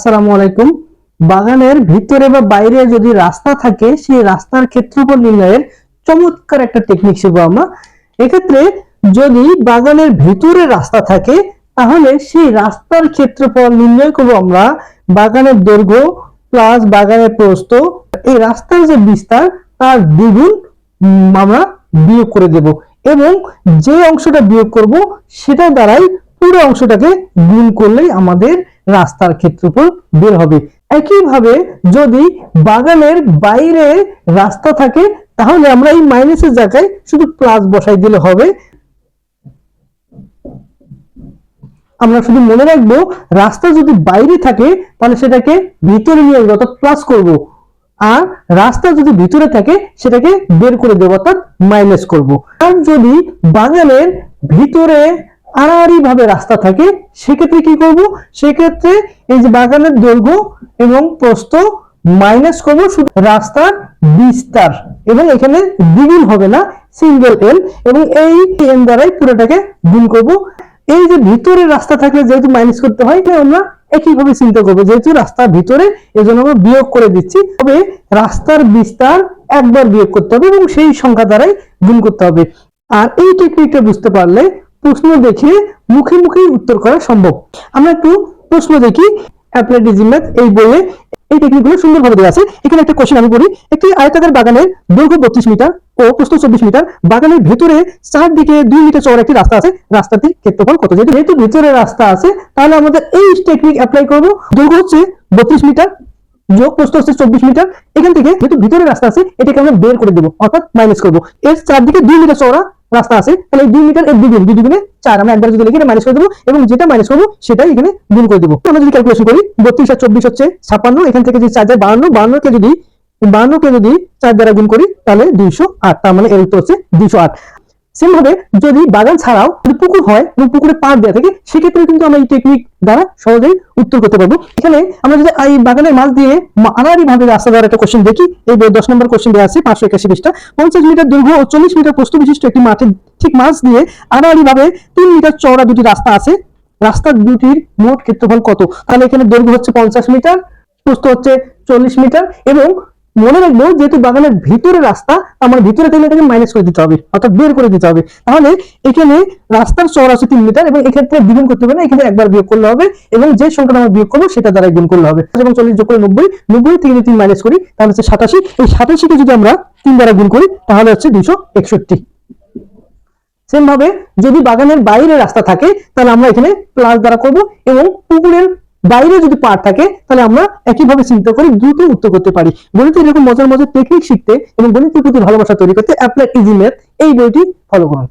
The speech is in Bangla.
আসসালামু আলাইকুম। বাগানের ভিতরে বা বাইরে যদি রাস্তা থাকে, সেই রাস্তার ক্ষেত্রফল নির্ণয়ের চমৎকার একটা টেকনিক শিখব আমরা। এক্ষেত্রে যদি বাগানের ভিতরে রাস্তা থাকে, তাহলে সেই রাস্তার ক্ষেত্রফল নির্ণয় করব আমরা বাগানের দৈর্ঘ্য প্লাস বাগানের প্রস্থ। এই রাস্তার যে বিস্তার, তার দ্বিগুণ আমরা বিয়োগ করে দেব এবং যে অংশটা বিয়োগ করব সেটা দ্বারাই পুরো অংশটাকে গুণ করলেই আমাদের রাস্তার ক্ষেত্রফল বের হবে। একইভাবে যদি বাগানের বাইরে রাস্তা থাকে, তাহলে আমরা এই মাইনাসের জায়গায় শুধু প্লাস বসাই দিলে হবে। আমরা শুধু মনে রাখব, রাস্তা যদি বাইরে থাকে, তাহলে সেটাকে ভিতরে নিয়ে আসব, অর্থাৎ প্লাস করব। আর রাস্তা যদি ভিতরে থাকে, সেটাকে বের করে দেবো, অর্থাৎ মাইনাস করব। আর যদি বাগানের ভিতরে আড়াআড়ি ভাবে রাস্তা থাকে, সেক্ষেত্রে কি করব? সেক্ষেত্রে এই যে বাগানের দৈর্ঘ্য এবং প্রস্থ মাইনাস করব শুধু রাস্তার বিস্তার এবং এখানে দ্বিগুণ হবে না সিঙ্গেল এল এবং এই এন দ্বারাই পুরোটাকে গুণ করব। এই যে ভিতরে রাস্তা থাকলে যেহেতু মাইনাস করতে হয়, তাই আমরা একইভাবে চিন্তা করব। যেহেতু রাস্তার ভিতরে, এজন্য আমরা বিয়োগ করে দিচ্ছি। তবে রাস্তার বিস্তার একবার বিয়োগ করতে হবে এবং সেই সংখ্যা দ্বারাই গুণ করতে হবে। আর এই টেকনিকটা বুঝতে পারলে প্রশ্ন দেখে মুখে মুখেই উত্তর করা সম্ভব। আমরা একটু প্রশ্ন দেখি। এই বইয়ে এই টেকনিকগুলো সুন্দরভাবে দেওয়া আছে। এখানে একটা কোশ্চেন আমি করি একটি আয়তাকার বাগানের দৈর্ঘ্য বত্রিশ মিটার ও প্রস্থ চব্বিশ মিটার। বাগানের ভেতরে চারদিকে দুই মিটার চওড়া একটি রাস্তা আছে। রাস্তাটির ক্ষেত্রফল কত? যেহেতু ভিতরে রাস্তা আছে, তাহলে আমাদের এই টেকনিক অ্যাপ্লাই করব। দৈর্ঘ্য হচ্ছে বত্রিশ মিটার, যোগ প্রস্থ হচ্ছে চব্বিশ মিটার। এখান থেকে যেহেতু ভিতরে রাস্তা আছে, এটাকে আমরা বের করে দেবো, অর্থাৎ মাইনাস করব। এর চারদিকে দুই মিটার চওড়া রাস্তা আছে, তাহলে দুই মিটার এর দুগুণ, দুই দুগুণে চার, আমরা একবার যদি লিখে মাইনাস করে দেবো, এবং যেটা মাইনাস করব, সেটাই এখানে গুণ করে দেবো। আমরা যদি ক্যালকুলেশন করি, বত্রিশ আর চব্বিশ হচ্ছে ছাপ্পান্ন, এখান থেকে যদি চার যায় বান্ন বাহান্নকে যদি বাহান্নকে যদি চার দ্বারা গুণ করি, তাহলে দুইশো আট, তার মানে এর উত্তর হচ্ছে দুইশো আট। সেম ভাবে যদি বাগান ছাড়াও পুকুর হয় এবং পুকুরে পার দেওয়া থাকে সেক্ষেত্রে কিন্তু আমরা এই টেকনিক দ্বারা সহজেই উত্তর করতে পারব। এখানে আমরা যদি এই বাগানের মাছ দিয়ে আড়াআড়ি ভাবে রাস্তা দ্বারা একটা কোশ্চেন দেখি, এই দশ নম্বর কোশ্চেন দেওয়া আছে, পাঁচশো একাশি পৃষ্ঠা। পঞ্চাশ মিটার দৈর্ঘ্য ও চল্লিশ মিটার প্রস্থ বিশিষ্ট একটি মাঠে ঠিক মাছ দিয়ে আড়াআড়ি ভাবে তিন মিটার চওড়া দুটি রাস্তা আছে। রাস্তার দুটির মোট ক্ষেত্রফল কত? তাহলে এখানে দৈর্ঘ্য হচ্ছে পঞ্চাশ মিটার, প্রস্থ হচ্ছে চল্লিশ মিটার এবং মনে রাখব যেহেতু বাগানের ভিতরে রাস্তা আমার ভিতরে থাকলে এটাকে মাইনাস করে দিতে হবে, অর্থাৎ বের করে দিতে হবে। তাহলে এখানে রাস্তার আছে তিন মিটার এবং এক্ষেত্রে দ্বিগুণ করতে হবে না, এখানে একবার বিয়োগ করলে হবে এবং যে সংখ্যাটা আমরা বিয়োগ করব, সেটা দ্বারা গুণ করলে হবে। এবং চল্লিশ যোগ করে নব্বই নব্বই থেকে যদি তিন মাইনাস করি, তাহলে হচ্ছে সাতাশি। এই সাতাশিকে যদি আমরা তিন দ্বারা গুণ করি, তাহলে হচ্ছে দুইশো একষট্টি। সেম ভাবে যদি বাগানের বাইরে রাস্তা থাকে, তাহলে আমরা এখানে প্লাস দ্বারা করব এবং পুকুরের বাইরে যদি পার থাকে, তাহলে আমরা একইভাবে চিন্তা করে দ্রুত উত্তর করতে পারি। গণিত এরকম মজার মজার টেকনিক শিখতে এবং গণিতের প্রতি ভালোবাসা তৈরি করতে অ্যাপ্লাই ইজি ম্যাথ এই বইটি ফলো করুন।